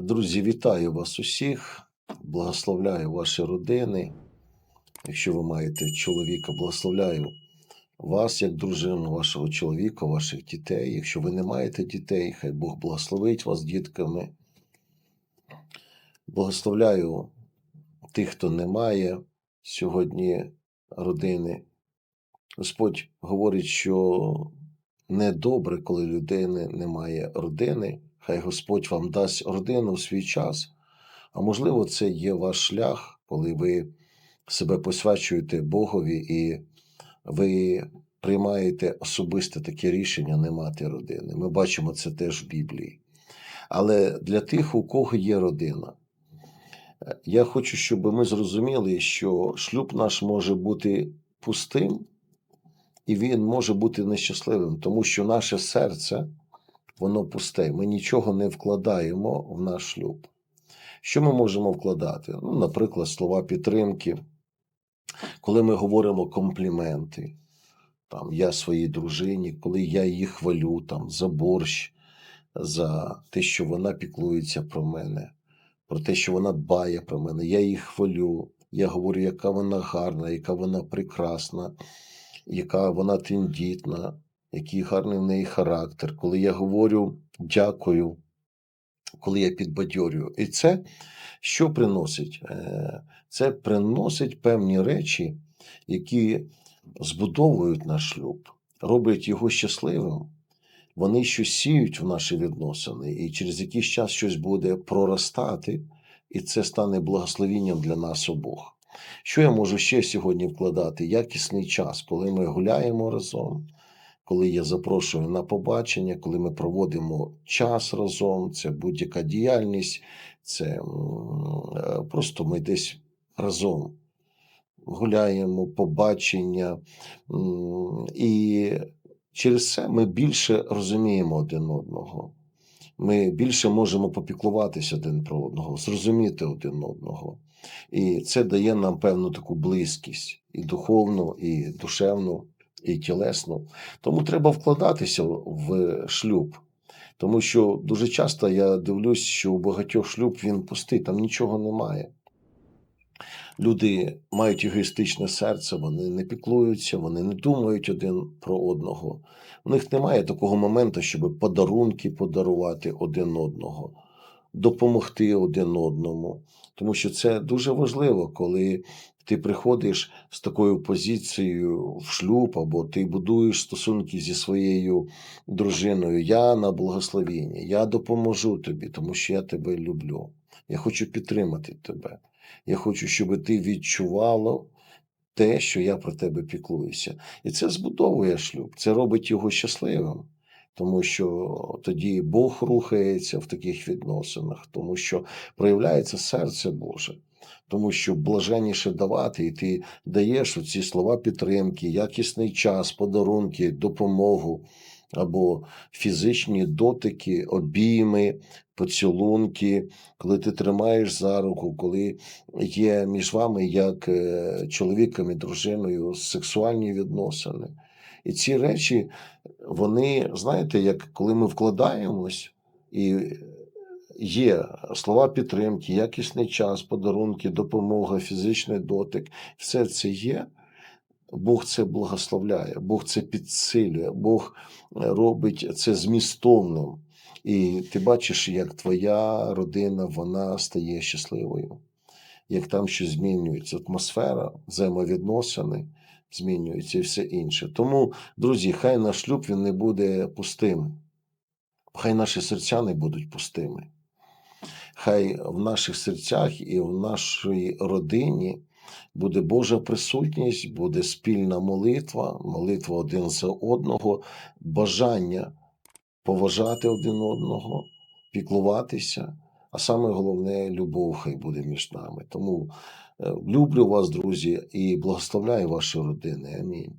Друзі, вітаю вас усіх, благословляю ваші родини. Якщо ви маєте чоловіка, благословляю вас як дружину, вашого чоловіка, ваших дітей. Якщо ви не маєте дітей, хай Бог благословить вас дітками. Благословляю тих, хто не має сьогодні родини. Господь говорить, що недобре, коли людини немає родини. Хай Господь вам дасть родину в свій час. А можливо, це є ваш шлях, коли ви себе посвячуєте Богові і ви приймаєте особисте таке рішення не мати родини. Ми бачимо це теж в Біблії. Але для тих, у кого є родина, я хочу, щоб ми зрозуміли, що шлюб наш може бути пустим, і він може бути нещасливим, тому що наше серце, воно пусте. Ми нічого не вкладаємо в наш шлюб. Що ми можемо вкладати? Ну, наприклад, слова підтримки, коли ми говоримо компліменти, там, я своїй дружині, коли я її хвалю там, за борщ, за те, що вона піклується про мене, про те, що вона дбає про мене, я її хвалю, я говорю, яка вона гарна, яка вона прекрасна, яка вона тендітна, який гарний в неї характер, коли я говорю дякую, коли я підбадьорюю. І це що приносить? Е, Це приносить певні речі, які збудовують наш шлюб, роблять його щасливим. Вони щось сіють в наші відносини, і через якийсь час щось буде проростати, і це стане благословінням для нас обох. Що я можу ще сьогодні вкладати? Якісний час, коли ми гуляємо разом, коли я запрошую на побачення, коли ми проводимо час разом, це будь-яка діяльність, це е, просто ми десь разом гуляємо, побачення. І через це ми більше розуміємо один одного. Ми більше можемо попіклуватися один про одного, зрозуміти один одного. І це дає нам певну таку близькість і духовну, і душевну, і тілесну. Тому треба вкладатися в шлюб. Тому що дуже часто я дивлюсь, що у багатьох шлюб він пустий, там нічого немає. Люди мають егоїстичне серце, вони не піклуються, вони не думають один про одного. У них немає такого моменту, щоб подарунки подарувати один одного, допомогти один одному. Тому що це дуже важливо, коли ти приходиш з такою позицією в шлюб, або ти будуєш стосунки зі своєю дружиною. Я на благословінні, я допоможу тобі, тому що я тебе люблю. Я хочу підтримати тебе. Я хочу, щоб ти відчувала те, що я про тебе піклуюся. І це збудовує шлюб, це робить його щасливим. Тому що тоді Бог рухається в таких відносинах, тому що проявляється серце Боже, тому що блаженніше давати, і ти даєш ці слова підтримки, якісний час, подарунки, допомогу або фізичні дотики, обійми, поцілунки, коли ти тримаєш за руку, коли є між вами як е, чоловіком і дружиною сексуальні відносини. І ці речі, вони, знаєте, як коли ми вкладаємось, і є слова підтримки, якісний час, подарунки, допомога, фізичний дотик, все це є. Бог це благословляє, Бог це підсилює, Бог е, робить це змістовним. І ти бачиш, як твоя родина вона стає щасливою, як там щось змінюється, атмосфера, взаємовідносини змінюються і все інше. Тому, друзі, хай наш шлюб він не буде пустим, хай наші серця не будуть пустими. Хай в наших серцях і в нашій родині буде Божа присутність, буде спільна молитва, молитва один за одного, бажання поважати один одного, піклуватися. А саме головне, любов хай буде між нами. Тому е, люблю вас, друзі, і благословляю ваші родини. Амінь.